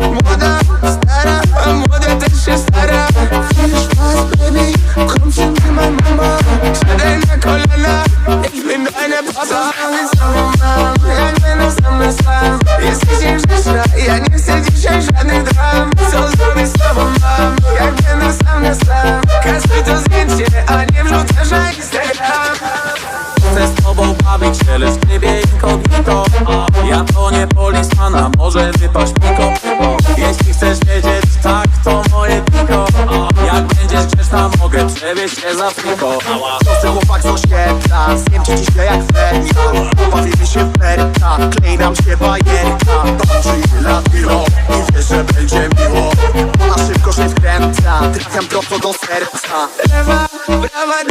Młoda, stara, a też się stara. Wiesz was, baby, mir, mein Mama. Siadaj na kolana, ich bin deine Papa będę sam. Na ja nie chcę dzisiaj żadnych dram. Co zrobić z tobą mam sam na sam. Kasuj to zdjęcie, a nie wrzucasz na Instagram. Chcę z tobą bawić się, lecz A Ja to nie polismana, może wypaść piko. Jeśli chcesz wiedzieć, tak to moje piko. Jak będziesz grzeczna, mogę przewieźć cię za friko. Prosty chłopak z osiedla ci dziś jak feta Bawimy się w perka Klej nam się bajerka. Toczy lat piwo I wiesz, że będzie miło. Ona szybko się wkręca Trafiam prosto do serca. Lewa, prawa,